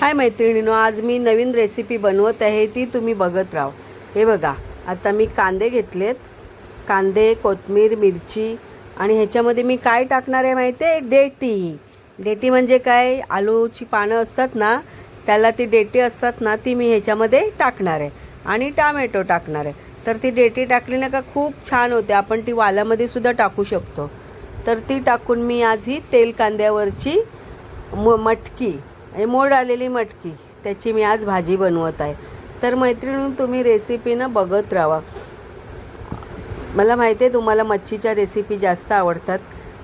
हाय मैत्रिणीनो आज मी नवीन रेसिपी बनवत आहे ती तुम्ही बघत राहा. हे बघा आता मी कांदे घेतलेत. कांदे कोथमीर मिरची आणि ह्याच्यामध्ये मी काय टाकणार आहे माहिती आहे डेटी. डेटी म्हणजे काय? आलूची पानं असतात ना त्याला ती डेटी असतात ना ती मी ह्याच्यामध्ये टाकणार आहे. आणि टामॅटो टाकणार आहे. तर ती डेटी टाकली ना का खूप छान होते. आपण ती वालामध्ये सुद्धा टाकू शकतो. तर ती टाकून मी आज ही तेल कांद्यावरची म मटकी हे मोड आलेली मटकी त्याची मी आज भाजी बनवत आहे. तर मैत्रिणी तुम्ही रेसिपीनं बघत राहा. मला माहिती आहे तुम्हाला मच्छीच्या रेसिपी जास्त आवडतात.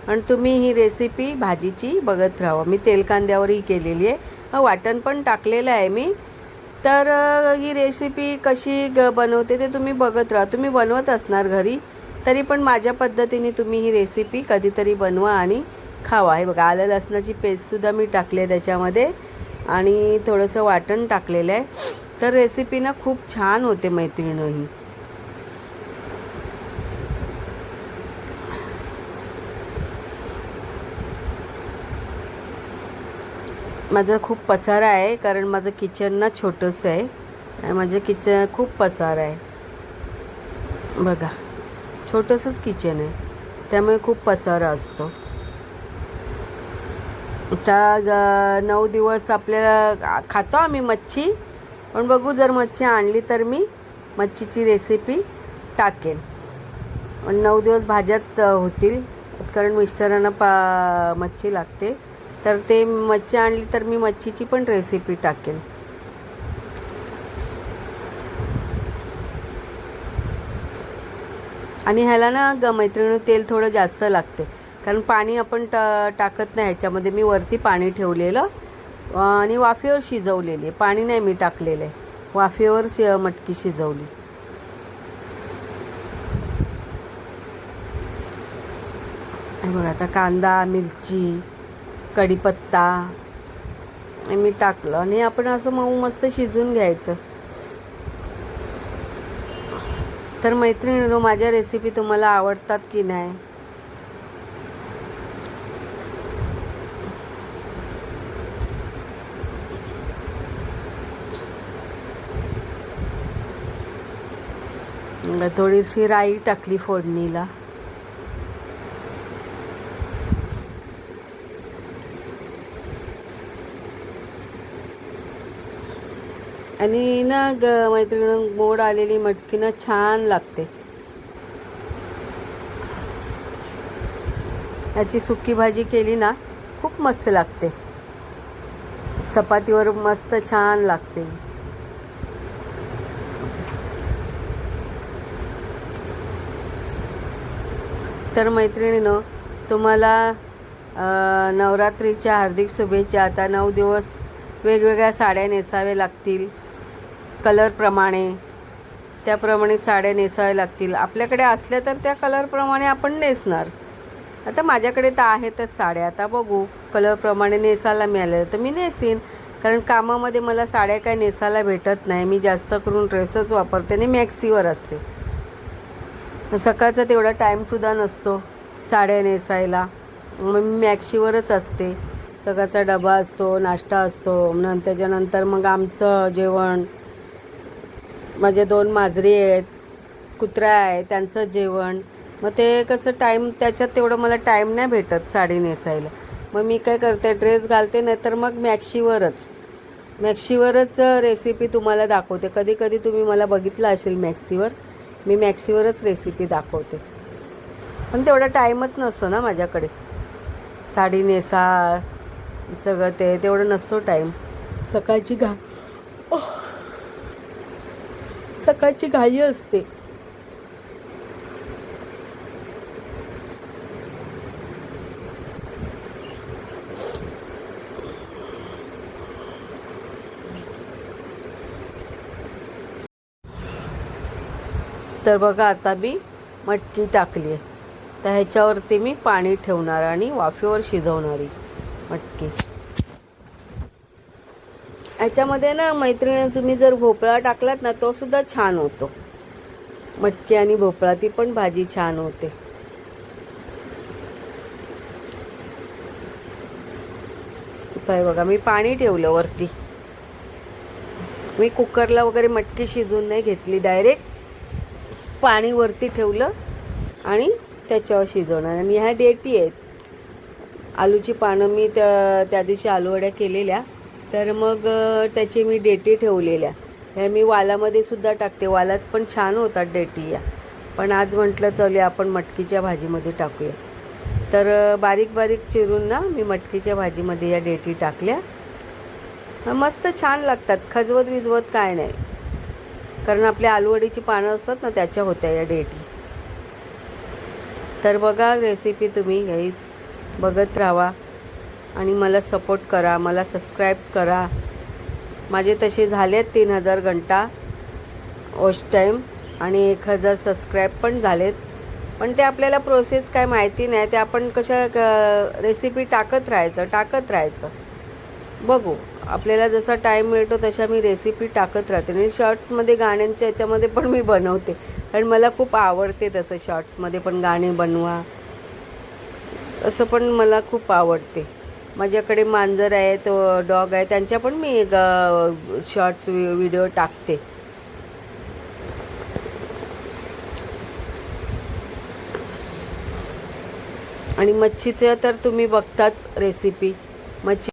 आणि तुम्ही ही रेसिपी भाजीची बघत राहा. मी तेलकांद्यावरही केलेली आहे. वाटण पण टाकलेलं आहे मी. तर ही रेसिपी कशी ग बनवते ते तुम्ही बघत राहा. तुम्ही बनवत असणार घरी तरी पण माझ्या पद्धतीने तुम्ही ही रेसिपी कधीतरी बनवा आणि खावा. हे बघा आलं लसणाची पेस्टसुद्धा मी टाकली आहे त्याच्यामध्ये आणि थोडंसं वाटण टाकलेलं आहे. तर रेसिपी ना खूप छान होते मैत्रिणं ही. माझं खूप पसारा आहे कारण माझं किचन ना छोटंसं आहे आणि माझं किचन खूप पसारा आहे. बघा छोटंसंच किचन आहे. त्यामुळे खूप पसारा असतो. आता नऊ दिवस आपल्याला खातो आम्ही मच्छी. पण बघू जर मच्छी आणली तर मी मच्छीची रेसिपी टाकेन. पण नऊ दिवस भाज्यात होतील. कारण मिस्टरांना पा मच्छी लागते. तर ते मच्छी आणली तर मी मच्छीची पण रेसिपी टाकेन. आणि ह्याला ना ग मैत्रिणी तेल थोडं जास्त लागते. कारण पाणी आपण टा टाकत नाही ह्याच्यामध्ये मी वरती पाणी ठेवलेलं आणि वाफेवर शिजवलेली. आहे पाणी नाही मी टाकलेलं. आहे वाफेवर शि मटकी शिजवली. बघा आता कांदा मिरची कढीपत्ता मी टाकलं. आणि आपण असं मऊ मस्त शिजून घ्यायचं. तर मैत्रिणीनो माझ्या रेसिपी तुम्हाला आवडतात की नाही? थोडीशी राई टाकली फोडणीला. आणि ना ग मैत्रिणी मोड आलेली मटकी ना छान लागते. याची सुकी भाजी केली ना खूप मस्त लागते. चपातीवर मस्त छान लागते. तर मैत्रिणीनं तुम्हाला नवरात्रीच्या हार्दिक शुभेच्छा. आता नऊ दिवस वेगवेगळ्या साड्या नेसाव्या लागतील. कलरप्रमाणे त्याप्रमाणे साड्या नेसाव्या लागतील. आपल्याकडे असल्या तर त्या कलरप्रमाणे आपण नेसणार. आता माझ्याकडे तर आहेतच साड्या. आता बघू कलरप्रमाणे नेसायला मिळालं तर मी नेसीन. कारण कामामध्ये मला साड्या काय नेसायला भेटत नाही. मी जास्त करून ड्रेसच वापरते आणि मॅक्सीवर असते. सकाळचा तेवढा टाईमसुद्धा नसतो. साड्या नेसायला. मग मी मॅक्सीवरच असते. सकाळचा डबा असतो नाश्ता असतो. नंतर त्याच्यानंतर मग आमचं जेवण. माझे दोन माजरी आहेत कुत्रा आहे त्यांचं जेवण. मग ते कसं टाईम त्याच्यात तेवढं मला टाईम नाही भेटत साडी नेसायला. मग मी काय करते ड्रेस घालते नाही तर मग मॅक्सीवरच. मॅक्सीवरच रेसिपी तुम्हाला दाखवते. कधी कधी तुम्ही मला बघितलं असेल मॅक्सीवर मी मॅक्सीवरच रेसिपी दाखवते. पण तेवढा टाईमच नसतो ना माझ्याकडे. साडी नेसा सगळं ते तेवढं नसतो टाईम सकाळची घा सकाळची घाई असते. तर बघा आता मी मटकी टाकली आहे. तर ह्याच्यावरती मी पाणी ठेवणार आणि वाफेवर शिजवणारी मटकी. ह्याच्यामध्ये ना मैत्रिणी तुम्ही जर भोपळा टाकलात ना तो सुद्धा छान होतो. मटकी आणि भोपळा ती पण भाजी छान होते. बघा मी पाणी ठेवलं वरती. मी कुकरला वगैरे मटकी शिजून नाही घेतली डायरेक्ट पाणी वरती ठेवलं आणि त्याच्यावर शिजवणार. आणि ह्या डेटी आहेत. आलूची पानं मी त्या त्या दिवशी आलूवड्या केलेल्या. तर मग त्याची मी डेटी ठेवलेल्या. ह्या मी वालामध्ये सुद्धा टाकते. वालात पण छान होतात डेटी या. पण आज म्हटलं चलूया आपण मटकीच्या भाजीमध्ये टाकूया. तर बारीक बारीक चिरून ना मी मटकीच्या भाजीमध्ये या डेटी टाकल्या. मस्त छान लागतात. खजवत विजवत काय नाही. कारण आपल्या आलूवडीची पानं असतात ना त्याच्या होत्या या डेटी. तर बघा रेसिपी तुम्ही घ्यायच बघत राहा आणि मला सपोर्ट करा मला सबस्क्राईब्स करा. माझे तसे झालेत तीन हजार घंटा वॉच टाईम आणि एक हजार सबस्क्राईब पण झालेत. पण ते आपल्याला प्रोसेस काय माहिती नाही ते आपण कशा रेसिपी टाकत राहायचं टाकत राहायचं. बघू. आपल्याला जसा टाईम मिळतो तशा मी रेसिपी टाकत राहते. आणि शॉर्ट्समध्ये गाण्यांच्या याच्यामध्ये पण मी बनवते. कारण मला खूप आवडते तसं शॉर्ट्समध्ये पण गाणे बनवा. असं पण मला खूप आवडते. माझ्याकडे मांजर आहे तो डॉग आहे त्यांच्या पण मी शॉर्ट्स व्हिडिओ टाकते. आणि मच्छीचं तर तुम्ही बघताच रेसिपी मच्छी